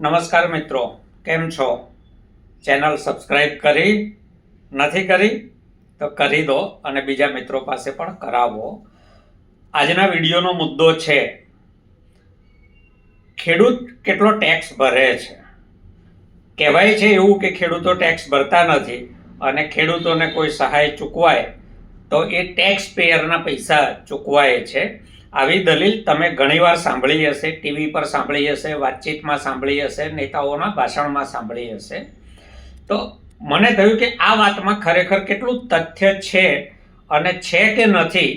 નમસ્કાર મિત્રો, કેમ છો? ચેનલ સબસ્ક્રાઈબ કરી નથી કરી? તો કરી દો અને બીજા મિત્રો પાસે પણ કરાવો. આજના વિડીયોનો મુદ્દો છે, ખેડૂત કેટલો ટેક્સ ભરે છે? કહેવાય છે એવું કે ખેડૂતો ટેક્સ ભરતા નથી અને ખેડૂતોને કોઈ સહાય ચૂકવાય તો એ ટેક્સ પેયરના પૈસા ચૂકવાય છે. આવી દલીલ તમે ઘણીવાર સાંભળી હશે, ટીવી પર સાંભળી હશે, વાતચીતમાં સાંભળી હશે, નેતાઓના ભાષણમાં સાંભળી હશે. તો મને થયું કે આ વાતમાં ખરેખર કેટલું તથ્ય છે અને છે કે નથી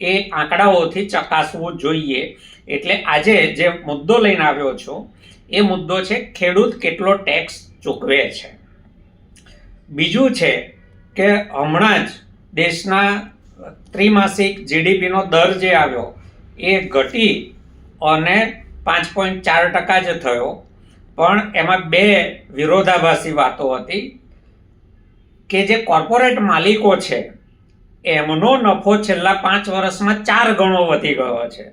એ આંકડાઓથી ચકાસવું જોઈએ. એટલે આજે જે મુદ્દો લઈને આવ્યો છું, એ મુદ્દો છે ખેડૂત કેટલો ટેક્સ ચૂકવે છે. બીજું છે કે હમણાં જ દેશના ત્રિમાસિક જીડીપીનો દર જે આવ્યો એ ઘટી અને પાંચ પોઈન્ટ ચાર ટકા જ થયો. પણ એમાં બે વિરોધાભાસી વાતો હતી કે જે કોર્પોરેટ માલિકો છે, એમનો નફો છેલ્લા પાંચ વર્ષમાં ચાર ગણો વધી ગયો છે.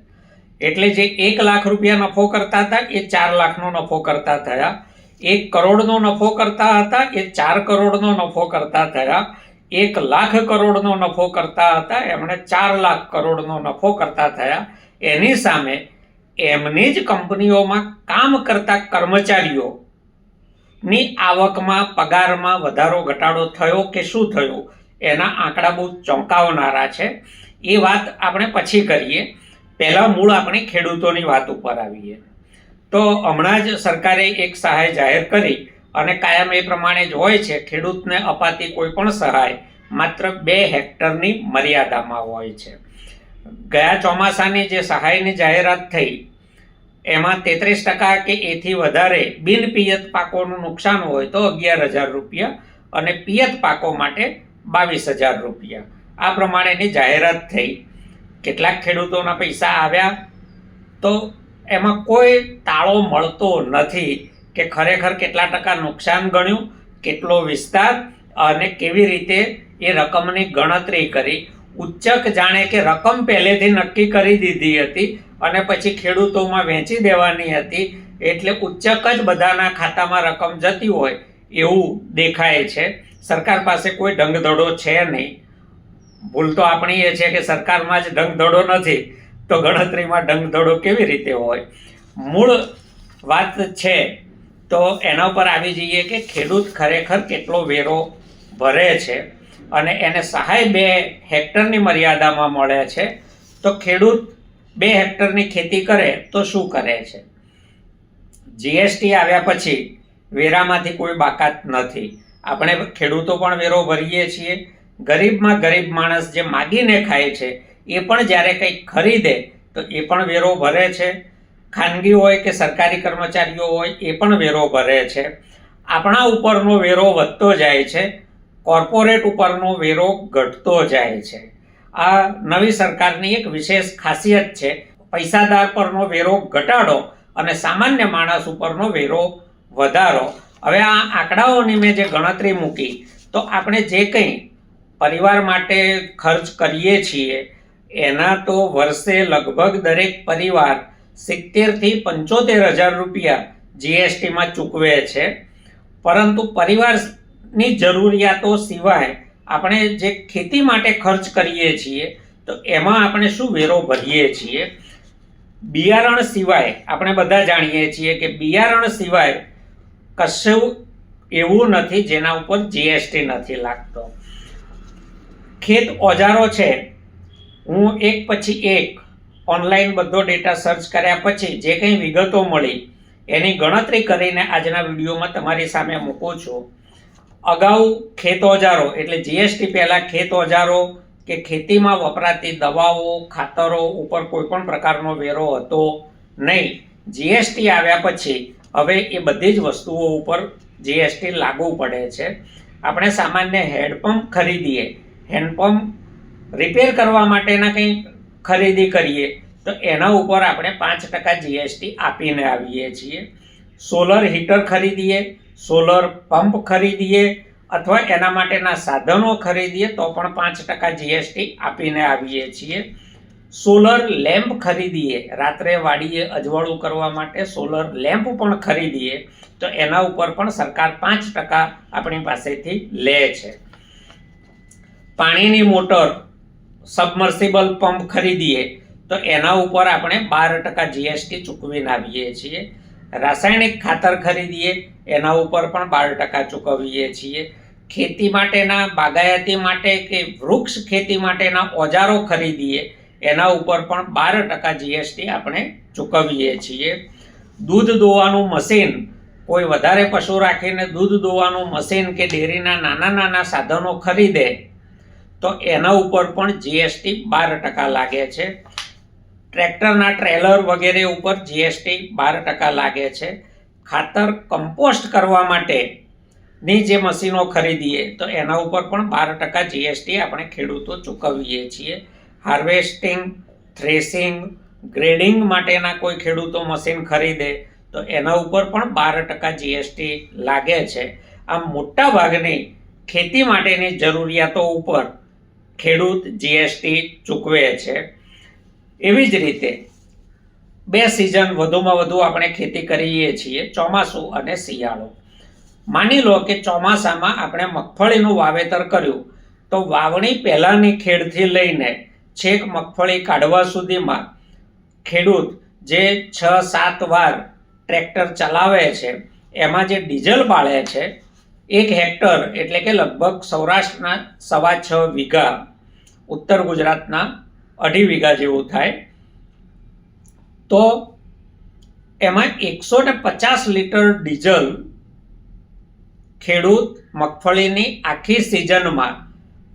એટલે જે એક લાખ રૂપિયા નફો કરતા હતા, એ ચાર લાખનો નફો કરતા થયા. એક કરોડનો નફો કરતા હતા, એ ચાર કરોડનો નફો કરતા થયા. એક લાખ કરોડનો નફો કરતા હતા, એમણે ચાર લાખ કરોડનો નફો કરતા થયા. એની સામે એમની જ કંપનીઓમાં કામ કરતા કર્મચારીઓ ની આવકમાં પગારમાં વધારો, ઘટાડો થયો કે શું થયું, એના આંકડા બહુ ચોંકાવનારા છે. એ વાત આપણે પછી કરીએ. પહેલાં મૂળ આપણે ખેડૂતોની વાત ઉપર આવીએ. તો હમણાં જ સરકારે એક સહાય જાહેર કરી. અને કાયમ એ પ્રમાણે જ હોય છે, ખેડૂતને અપાતી કોઈ પણ સહાય માત્ર બે હેક્ટરની મર્યાદામાં હોય છે. ગયા ચોમાસાની જે સહાયની જાહેરાત થઈ, એમાં તેત્રીસ ટકા કે એથી વધારે બિનપિયત પાકોનું નુકસાન હોય તો અગિયાર હજાર રૂપિયા અને પિયત પાકો માટે બાવીસ હજાર રૂપિયા. આ પ્રમાણેની જાહેરાત થઈ. કેટલાક ખેડૂતોના પૈસા આવ્યા તો એમાં કોઈ તાળો મળતો નથી. કે ખરેખર કેટલા ટકા નુકસાન ગણ્યું, કેટલો વિસ્તાર અને કેવી રીતે એ રકમની ગણતરી કરી. ઉચ્ચક જાણે કે રકમ પહેલેથી નક્કી કરી દીધી હતી અને પછી ખેડૂતોમાં વહેંચી દેવાની હતી. એટલે ઉચ્ચક જ બધાના ખાતામાં રકમ જતી હોય એવું દેખાય છે. સરકાર પાસે કોઈ ઢંગધડો છે નહીં. ભૂલ તો આપણી એ છે કે સરકારમાં જ ઢંગધડો નથી. તો ગણતરીમાં ઢંગધડો કેવી રીતે હોય? મૂળ વાત છે તો એના ઉપર આવી જઈએ કે ખેડૂત ખરેખર કેટલો વેરો ભરે છે અને એને સહાય બે હેક્ટરની મર્યાદામાં મળે છે. તો ખેડૂત બે હેક્ટરની ખેતી કરે તો શું કરે છે? જીએસટી આવ્યા પછી વેરામાંથી કોઈ બાકાત નથી. આપણે ખેડૂતો પણ વેરો ભરીએ છીએ. ગરીબમાં ગરીબ માણસ જે માગીને ખાય છે, એ પણ જ્યારે કંઈક ખરીદે તો એ પણ વેરો ભરે છે. ખાનગી હોય કે સરકારી કર્મચારીઓ હોય, એ પણ વેરો ભરે છે. આપણા ઉપરનો વેરો વધતો જાય છે, કોર્પોરેટ ઉપરનો વેરો ઘટતો જાય છે. આ નવી સરકારની એક વિશેષ ખાસિયત છે, પૈસાદાર પરનો વેરો ઘટાડો અને સામાન્ય માણસ ઉપરનો વેરો વધારો. હવે આ આંકડાઓની મેં જે ગણતરી મૂકી, તો આપણે જે કંઈ પરિવાર માટે ખર્ચ કરીએ છીએ, એના તો વર્ષે લગભગ દરેક પરિવાર સિત્તેરથી પંચોતેર હજાર રૂપિયા જીએસટીમાં ચૂકવે છે. પરંતુ પરિવારની જરૂરિયાતો સિવાય આપણે જે ખેતી માટે ખર્ચ કરીએ છીએ, તો એમાં આપણે શું વેરો ભરીએ છીએ? બિયારણ સિવાય આપણે બધા જાણીએ છીએ કે બિયારણ સિવાય કશું એવું નથી જેના ઉપર જીએસટી નથી લાગતો. ખેત ઓજારો છે. હું એક પછી એક ઓનલાઈન બધો ડેટા સર્ચ કર્યા પછી જે કંઈ વિગતો મળી, એની ગણતરી કરીને આજના વિડીયોમાં તમારી સામે મૂકું છું. અગાઉ ખેત ઓજારો, એટલે જીએસટી પહેલાં ખેત ઓજારો કે ખેતીમાં વપરાતી દવાઓ, ખાતરો ઉપર કોઈ પણ પ્રકારનો વેરો હતો નહીં. જીએસટી આવ્યા પછી હવે એ બધી જ વસ્તુઓ ઉપર જીએસટી લાગુ પડે છે. આપણે સામાન્ય હેન્ડપંપ ખરીદીએ. હેન્ડપંપ રિપેર કરવા માટેના કંઈ ખરીદી કરીએ. તો એના ઉપર આપણે પાંચ ટકા જીએસટી આપીને આવીએ છીએ. સોલર હીટર ખરીદીએ, સોલર પંપ ખરીદીએ, અથવા એના માટેના સાધનો ખરીદીએ, તો પણ પાંચ ટકા જીએસટી આપીને આવીએ છીએ. સોલર લેમ્પ ખરીદીએ, રાત્રે વાડીએ અજવાળું કરવા માટે સોલર લેમ્પ પણ ખરીદીએ, તો એના ઉપર પણ સરકાર પાંચ ટકા આપણી પાસેથી લે છે. પાણીની મોટર સબમર્સિબલ પંપ ખરીદીએ, તો એના ઉપર આપણે બાર ટકા જીએસટી ચૂકવીને આવીએ છીએ. રાસાયણિક ખાતર ખરીદીએ, એના ઉપર પણ બાર ટકા ચૂકવીએ છીએ. ખેતી માટેના, બાગાયતી માટે કે વૃક્ષ ખેતી માટેના ઓજારો ખરીદીએ, એના ઉપર પણ બાર ટકા જીએસટી આપણે ચૂકવીએ છીએ. દૂધ દોવાનું મશીન, કોઈ વધારે પશુ રાખીને દૂધ દોવાનું મશીન કે ડેરીના નાના નાના સાધનો ખરીદે તો એના ઉપર પણ જીએસટી બાર ટકા લાગે છે. ટ્રેક્ટરના ટ્રેલર વગેરે ઉપર જીએસટી બાર ટકા લાગે છે. ખાતર કમ્પોસ્ટ કરવા માટે ની જે મશીનો ખરીદીએ, તો એના ઉપર પણ બાર ટકા જીએસટી આપણે ખેડૂતો ચૂકવીએ છીએ. હાર્વેસ્ટિંગ, થ્રેસિંગ, ગ્રેડિંગ માટેના કોઈ ખેડૂતો મશીન ખરીદે, તો એના ઉપર પણ બાર ટકા જીએસટી લાગે છે. આમ મોટા ભાગની ખેતી માટેની જરૂરિયાતો ઉપર ખેડૂત જીએસટી ચૂકવે છે. એવી જ રીતે બે સિઝન વધુમાં વધુ આપણે ખેતી કરીએ છીએ, ચોમાસું અને શિયાળો. માની લો કે ચોમાસામાં આપણે મગફળીનું વાવેતર કર્યું, તો વાવણી પહેલાંની ખેડથી લઈને છેક મગફળી કાઢવા સુધીમાં ખેડૂત જે છ સાત વાર ટ્રેક્ટર ચલાવે છે, એમાં જે ડીઝલ બાળે છે એક હેક્ટર એટલે કે લગભગ સૌરાષ્ટ્રના સવા છ વીઘા, ઉત્તર ગુજરાતના અઢી વીઘા જેવું થાય. તો એમાં એકસો ને પચાસ લીટર ડીઝલ ખેડૂત મગફળીની આખી સિઝનમાં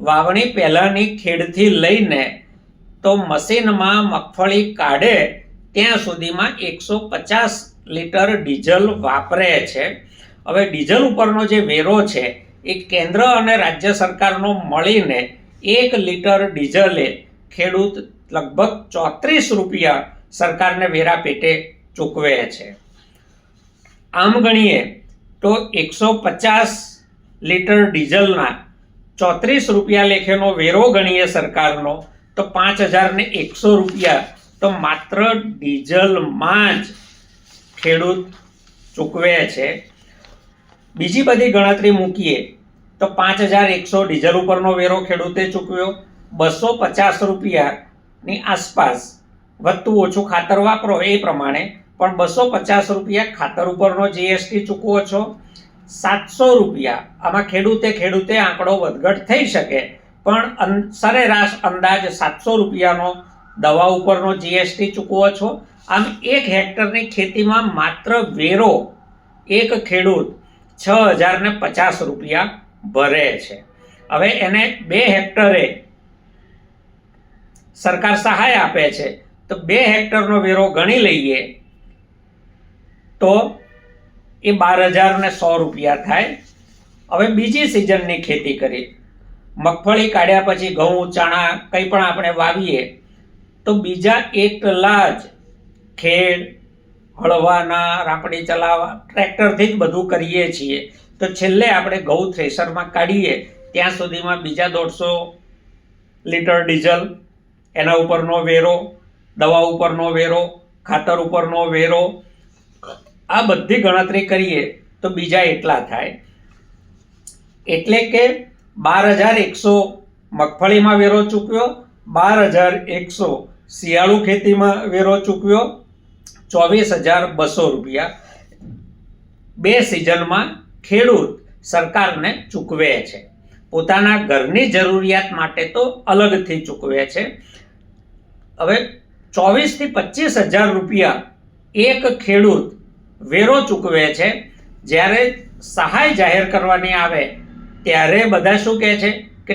વાવણી પહેલાંની ખેડથી લઈને તો મશીનમાં મગફળી કાઢે ત્યાં સુધીમાં એકસો પચાસ લીટર ડીઝલ વાપરે છે. હવે ડીઝલ ઉપરનો જે વેરો છે, એ કેન્દ્ર અને રાજ્ય સરકારનો મળીને એક લીટર ડીઝલે ખેડૂત લગભગ ચોત્રીસ રૂપિયા સરકારને વેરા પેટે ચૂકવે છે. આમ ગણીએ તો એકસો પચાસ લીટર ડીઝલના ચોત્રીસ રૂપિયા લેખેનો વેરો ગણીએ સરકારનો, તો પાંચ હજારને એકસો રૂપિયા, તો માત્ર ડીઝલમાં જ ખેડૂત ચૂકવે છે. બીજી બધી ગણતરી મૂકીએ, તો પાંચ હજાર એકસો ડીઝલ ઉપરનો વેરો ખેડૂતે ચૂકવ્યો, બસો પચાસ રૂપિયાની આસપાસ વધતું ઓછું ખાતર વાપરો એ પ્રમાણે, પણ બસો પચાસ રૂપિયા ખાતર ઉપરનો જીએસટી ચૂકવો છો, સાતસો રૂપિયા. આમાં ખેડૂતે ખેડૂતે આંકડો વધઘટ થઈ શકે, પણ સરેરાશ અંદાજ સાતસો રૂપિયાનો દવા ઉપરનો જીએસટી ચૂકવો છો. આમ એક હેક્ટરની ખેતીમાં માત્ર વેરો એક ખેડૂત છ હજાર ને પચાસ રૂપિયા ભરે છે. હવે એને બે હેક્ટરે સરકાર સહાય આપે છે, તો બે હેક્ટરનો વેરો ગણી લઈએ તો એ બાર હજાર ને સો રૂપિયા થાય. હવે બીજી સિઝનની ખેતી કરી મગફળી કાઢ્યા પછી ઘઉં, ચણા કંઈ પણ આપણે વાવીએ, તો બીજા એક જ ખેડ હળવાના રાપડી ચલાવવા, ટ્રેક્ટરથી જ બધું કરીએ છીએ. તો છેલ્લે આપણે ઘઉં થ્રેશરમાં કાઢીએ, ત્યાં સુધીમાં બીજા દોઢસો લીટર ડીઝલ એના ઉપરનો વેરો, દવા ઉપરનો વેરો, ખાતર ઉપરનો વેરો, આ બધી ગણતરી કરીએ તો બીજા એટલા થાય. એટલે કે બાર હજાર એકસો મગફળીમાં વેરો ચૂકવ્યો બાર હજાર એકસો શિયાળુ ખેતીમાં વેરો ચૂકવ્યો ચોવીસ હજાર બસો રૂપિયા બે સિઝનમાં ખેડૂત સરકારને ચૂકવે છે. પોતાના ઘરની જરૂરિયાત માટે તો અલગથી ચૂકવે છે. હવે ચોવીસથી પચીસ હજાર રૂપિયા એક ખેડૂત વેરો ચૂકવે છે. જ્યારે સહાય જાહેર કરવાની આવે ત્યારે બધા શું કહે છે કે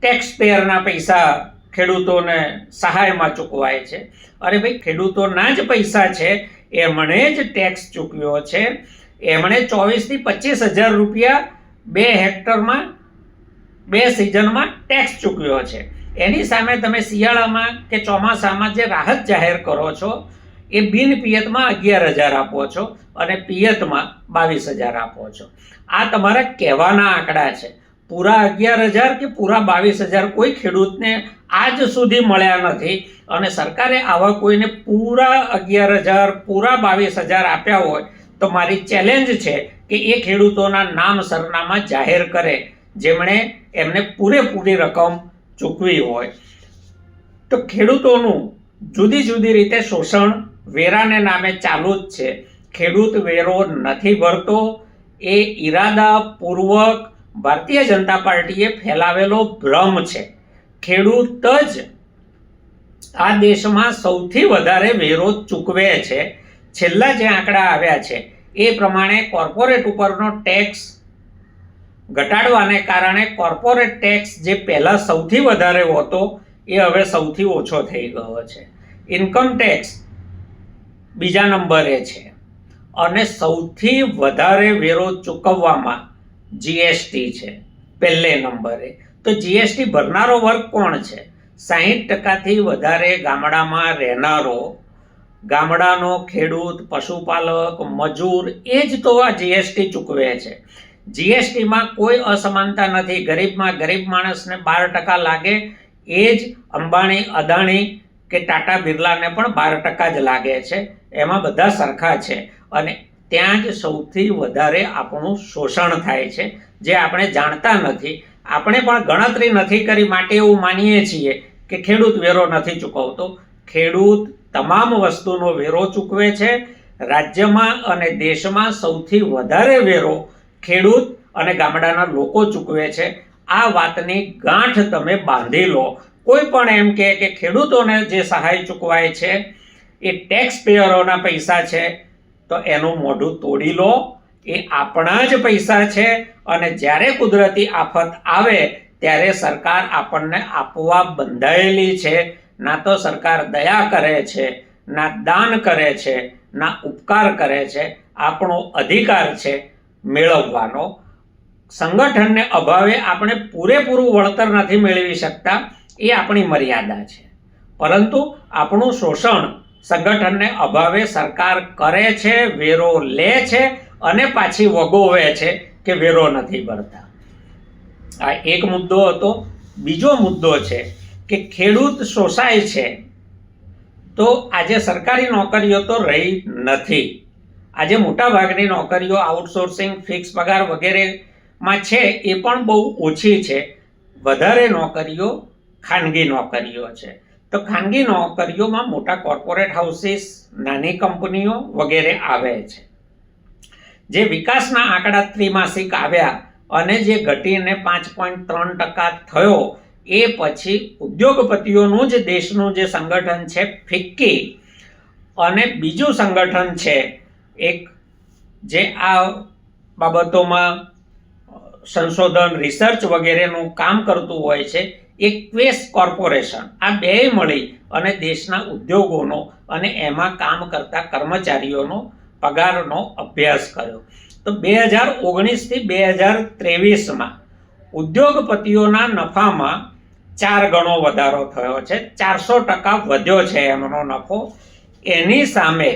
ટેક્સ પેયરના પૈસા ખેડૂતોને સહાયમાં ચૂકવાય છે. અરે ભાઈ, ખેડૂતોના જ પૈસા છે, એમણે જ ટેક્સ ચૂકવ્યો છે. એમણે ચોવીસથી પચીસ હજાર રૂપિયા બે હેક્ટરમાં, બે સિઝનમાં ટેક્સ ચૂકવ્યો છે. એની સામે તમે શિયાળામાં કે ચોમાસામાં જે રાહત જાહેર કરો છો, એ બિન પિયતમાં અગિયાર હજાર આપો છો અને પિયતમાં બાવીસ હજાર આપો છો. આ તમારા કહેવાના આંકડા છે. પૂરા અગિયાર હજાર કે પૂરા બાવીસ હજાર કોઈ ખેડૂતને આજ સુધી મળ્યા નથી. અને સરકારે આવા કોઈને પૂરા અગિયાર હજાર, પૂરા બાવીસ હજાર આપ્યા હોય તો મારી ચેલેન્જ છે કે એ ખેડૂતોના નામ સરનામા જાહેર કરે, જેમણે એમને પૂરેપૂરી રકમ ચૂકવી હોય. તો ખેડૂતોનું જુદી જુદી રીતે શોષણ વેરાને નામે ચાલુ જ છે. ખેડૂત વેરો નથી ભરતો, એ ઈરાદાપૂર્વક ભારતીય જનતા પાર્ટીએ ફેલાવેલો ભ્રમ છે. ખેડૂત જ આ દેશમાં સૌથી વધારે વેરો ચૂકવે છે. છેલ્લા જે આંકડા આવ્યા છે, એ પ્રમાણે કોર્પોરેટ ઉપરનો ટેક્સ ઘટાડવાને કારણે કોર્પોરેટ ટેક્સ જે પહેલાં સૌથી વધારે હતો, એ હવે સૌથી ઓછો થઈ ગયો છે. ઇન્કમ ટેક્સ બીજા નંબરે છે. અને સૌથી વધારે વેરો ચૂકવવામાં જીએસટી છે, પહેલે નંબરે. તો જીએસટી ભરનારો વર્ગ કોણ છે? સાહીઠ ટકાથી વધારે ગામડામાં રહેનારો, ગામડાનો ખેડૂત, પશુપાલક, મજૂર, એ જ તો આ જીએસટી ચૂકવે છે. જીએસટીમાં કોઈ અસમાનતા નથી. ગરીબમાં ગરીબ માણસને બાર ટકા લાગે, એ જ અંબાણી, અદાણી કે ટાટા બિરલાને પણ બાર ટકા જ લાગે છે. એમાં બધા સરખા છે. અને ત્યાં જ સૌથી વધારે આપણું શોષણ થાય છે, જે આપણે જાણતા નથી. આપણે પણ ગણતરી નથી કરી માટે એવું માનીએ છીએ કે ખેડૂત વેરો નથી ચૂકવતો. ખેડૂત તમામ વસ્તુનો વેરો ચૂકવે છે. રાજ્યમાં અને દેશમાં સૌથી વધારે વેરો ખેડૂત અને ગામડાના લોકો ચૂકવે છે. આ વાતની ગાંઠ તમે બાંધી લો. કોઈ પણ એમ કે ખેડૂતોને જે સહાય ચૂકવાય છે, એ ટેક્સ પેયરોના પૈસા છે તો એનું મોઢું તોડી લો. એ આપણા જ પૈસા છે અને જ્યારે કુદરતી આફત આવે ત્યારે સરકાર આપણને આપવા બંધાયેલી છે. ના તો સરકાર દયા કરે છે, ના દાન કરે છે, ના ઉપકાર કરે છે. આપણો અધિકાર છે મેળવવાનો. સંગઠનને અભાવે આપણે પૂરેપૂરું વળતર નથી મેળવી શકતા. એ આપણી મર્યાદા છે. પરંતુ આપણું શોષણ સંગઠનને અભાવે સરકાર કરે છે, વેરો લે છે અને પાછી વગોવે છે કે વેરો નથી ભરતા. આ એક મુદ્દો હતો. બીજો મુદ્દો છે કે ખેડૂત શોષાય છે તો આજે સરકારી નોકરીઓ તો રહી નથી. આજે મોટાભાગની નોકરીઓ આઉટસોર્સિંગ, ફિક્સ પગાર વગેરેમાં છે, એ પણ બહુ ઓછી છે. વધારે નોકરીઓ ખાનગી નોકરીઓ છે. તો ખાનગી નોકરીઓમાં મોટા કોર્પોરેટ હાઉસીસ નાની કંપનીઓ વગેરે આવે છે. જે વિકાસના આંકડા ત્રિમાસિક આવ્યા અને જે ઘટીને પાંચ પોઈન્ટ ત્રણ ટકા થયો, એ પછી ઉદ્યોગપતિઓનું જ દેશનું જે સંગઠન છે, ફિક્કી, અને બીજું સંગઠન છે, એક જે આ બાબતોમાં સંશોધન રિસર્ચ વગેરેનું કામ કરતું હોય છે એક ક્વેસ કોર્પોરેશન. આ બે મળી અને દેશના ઉદ્યોગોનો અને એમાં કામ કરતા કર્મચારીઓનો પગારનો અભ્યાસ કર્યો. તો બે હજાર ઓગણીસથી બે હજાર ત્રેવીસમાં ઉદ્યોગપતિઓના નફામાં ચાર ગણો વધારો થયો છે. ચારસો ટકા વધ્યો છે એમનો નફો. એની સામે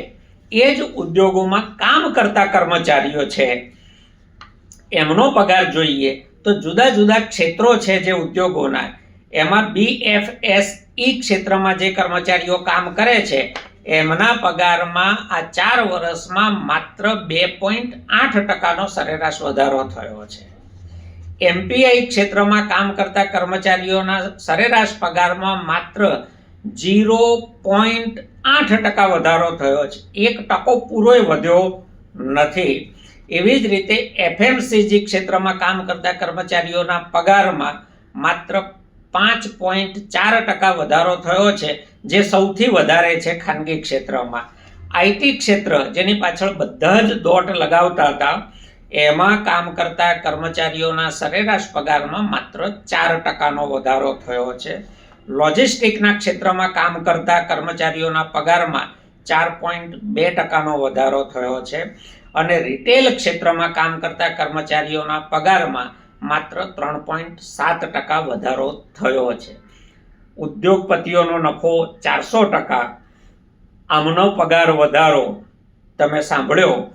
એ જ ઉદ્યોગોમાં કામ કરતા કર્મચારીઓ છે. એમનો પગાર જોઈએ તો જુદા જુદા ક્ષેત્રો છે જે ઉદ્યોગોના. એમાં બીએફએસ ઈ ક્ષેત્રમાં જે કર્મચારીઓ કામ કરે છે, એમના પગારમાં આ ચાર વર્ષમાં માત્ર બે પોઈન્ટ આઠ ટકાનો સરેરાશ વધારો થયો છે. એમપીઆઈ ક્ષેત્રમાં કામ કરતા કર્મચારીઓના સરેરાશ પગારમાં માત્ર જીરો પોઈન્ટ આઠ ટકા વધારો થયો છે. એક ટકો પૂરોય વધ્યો નથી. એવી જ રીતે એફએમસીજી ક્ષેત્રમાં કામ કરતા કર્મચારીઓના પગારમાં માત્ર પાંચ પોઈન્ટ ચાર ટકા વધારો થયો છે, જે સૌથી વધારે છે ખાનગી ક્ષેત્રમાં. આઈટી ક્ષેત્ર જેની પાછળ બધા જ દોટ લગાવતા હતા, એમાં કામ કરતા કર્મચારીઓના સરેરાશ પગારમાં માત્ર ચાર ટકાનો વધારો થયો છે. લોજિસ્ટિકના ક્ષેત્રમાં કામ કરતા કર્મચારીઓના પગારમાં ચાર પોઈન્ટ બે ટકાનો વધારો થયો છે. અને રિટેલ ક્ષેત્રમાં કામ કરતા કર્મચારીઓના પગારમાં માત્ર ત્રણ પોઈન્ટ સાત ટકા વધારો થયો છે. ઉદ્યોગપતિઓનો નફો ચારસો ટકા. આમનો પગાર વધારો. તમે સાંભળ્યો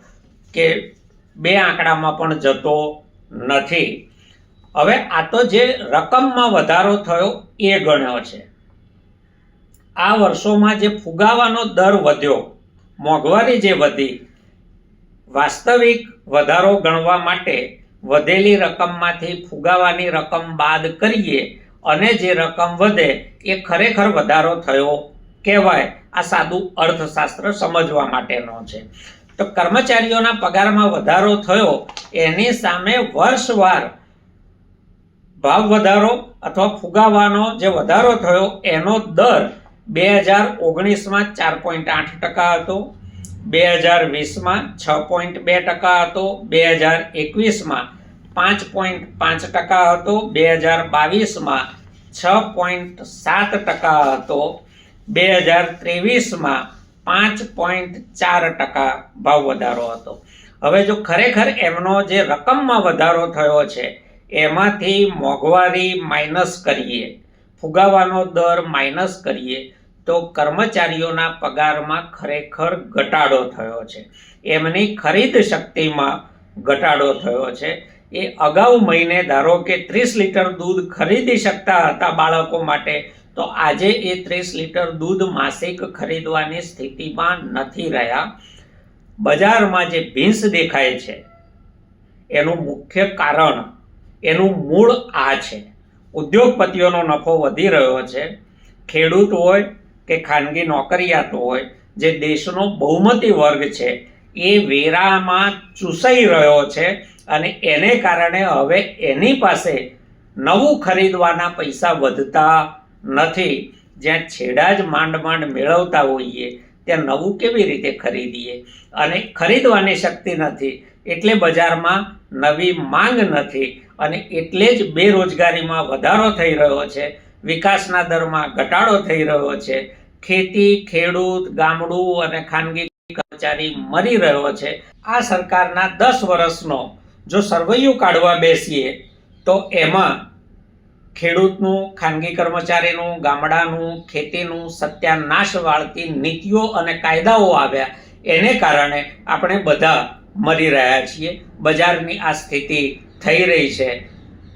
કે બે આંકડામાં પણ જતો નથી. હવે આ તો જે રકમમાં વધારો થયો એ ગણ્યો છે. આ વર્ષોમાં જે ફુગાવાનો દર વધ્યો, મોંઘવારી જે વધી, વાસ્તવિક વધારો ગણવા માટે વધેલી રકમમાંથી ફુગાવાની રકમ બાદ કરીએ અને જે રકમ વધે એ ખરેખર વધારો થયો કહેવાય. આ સાદું અર્થશાસ્ત્ર સમજવા માટેનો છે. તો કર્મચારીઓના પગારમાં વધારો થયો, એની સામે વર્ષવાર ભાવ વધારો અથવા ફુગાવાનો જે વધારો થયો, એનો દર બે હજાર ઓગણીસમાં ચાર પોઈન્ટ આઠ ટકા હતો. બે હજાર વીસમાં છ પોઈન્ટ બે ટકા હતો, બે હજાર એકવીસમાં પાંચ પોઈન્ટ પાંચ ટકા હતો, બે હજાર બાવીસમાં છ પોઈન્ટ સાત ટકા હતો, બે હજાર ત્રેવીસમાં પાંચ પોઈન્ટ ચાર ટકા ભાવ વધારો હતો. હવે જો ખરેખર એમનો જે રકમમાં વધારો થયો છે, એમાંથી મોંઘવારી માઇનસ કરીએ, ફુગાવાનો દર માઇનસ કરીએ તો કર્મચારીઓના પગારમાં ખરેખર ઘટાડો થયો છે. એમની ખરીદ શક્તિમાં ઘટાડો થયો છે. એ અગાઉ મહિને ધારો કે ત્રીસ લીટર દૂધ ખરીદી શકતા હતા બાળકો માટે, તો આજે એ ત્રીસ લીટર દૂધ માસિક ખરીદવાની સ્થિતિમાં નથી રહ્યા. બજારમાં જે ભીંસ દેખાય છે, એનું મુખ્ય કારણ, એનું મૂળ આ છે. ઉદ્યોગપતિઓનો નફો વધી રહ્યો છે. ખેડૂત હોય કે ખાનગી નોકરિયાતો હોય, જે દેશનો બહુમતી વર્ગ છે, એ વેરામાં ચૂસાઈ રહ્યો છે અને એને કારણે હવે એની પાસે નવું ખરીદવાના પૈસા વધતા નથી. જ્યાં છેડા જ માંડ માંડ મેળવતા હોઈએ, ત્યાં નવું કેવી રીતે ખરીદીએ? અને ખરીદવાની શક્તિ નથી, એટલે બજારમાં નવી માંગ નથી અને એટલે જ બેરોજગારીમાં વધારો થઈ રહ્યો છે, વિકાસના દરમાં ઘટાડો થઈ રહ્યો છે ખેતી, ખેડૂત, ગામડું અને ખાનગી કર્મચારી મરી રહ્યો છે. આ સરકારના દસ વર્ષનો જો સરવૈયું કાઢવા બેસીએ, તો એમાં ખેડૂતનું, ખાનગી કર્મચારીનું, ગામડાનું, ખેતીનું સત્યાનાશ વાળતી નીતિઓ અને કાયદાઓ આવ્યા. એને કારણે આપણે બધા મરી રહ્યા છીએ. બજારની આ સ્થિતિ થઈ રહી છે.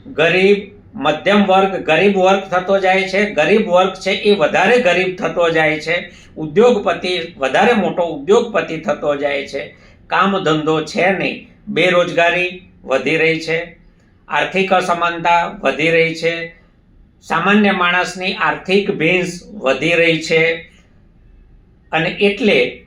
ગરીબ મધ્યમ વર્ગ, ગરીબ વર્ગ થતો જાય છે. ગરીબ વર્ગ છે એ વધારે ગરીબ થતો જાય છે. ઉદ્યોગપતિ વધારે મોટો ઉદ્યોગપતિ થતો જાય છે. કામ ધંધો છે નહીં. બેરોજગારી વધી રહી છે. આર્થિક અસમાનતા વધી રહી છે. સામાન્ય માણસની આર્થિક ભીંસ વધી રહી છે. અને એટલે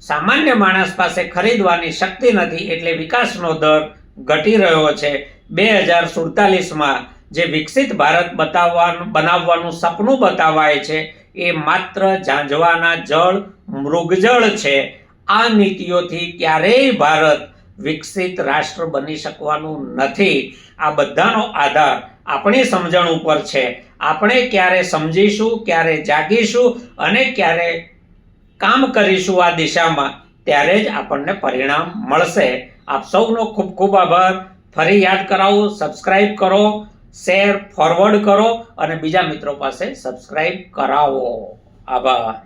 સામાન્ય માણસ પાસે ખરીદવાની શક્તિ નથી. એટલે વિકાસનો દર ઘટી રહ્યો છે. બે હજાર સુડતાલીસમાં જે વિકસિત ભારત બતાવવાનું, બનાવવાનું સપનું બતાવાય છે, એ માત્ર ઝાંઝવાના જળ, મૃગજળ છે. આ નીતિઓથી ક્યારેય ભારત વિકસિત રાષ્ટ્ર બની શકવાનું નથી. આ બધાનો આધાર આપણી સમજણ ઉપર છે. આપણે ક્યારે સમજીશું, ક્યારે જાગીશું અને ક્યારે કામ કરીશું આ દિશામાં, ત્યારે જ આપણને પરિણામ મળશે. આપ સૌનો ખૂબ ખૂબ આભાર. ફરી યાદ કરાવું. સબસ્ક્રાઈબ કરો. શેર ફોરવર્ડ કરો અને બીજા મિત્રો પાસે સબસ્ક્રાઈબ કરાવો. આભાર.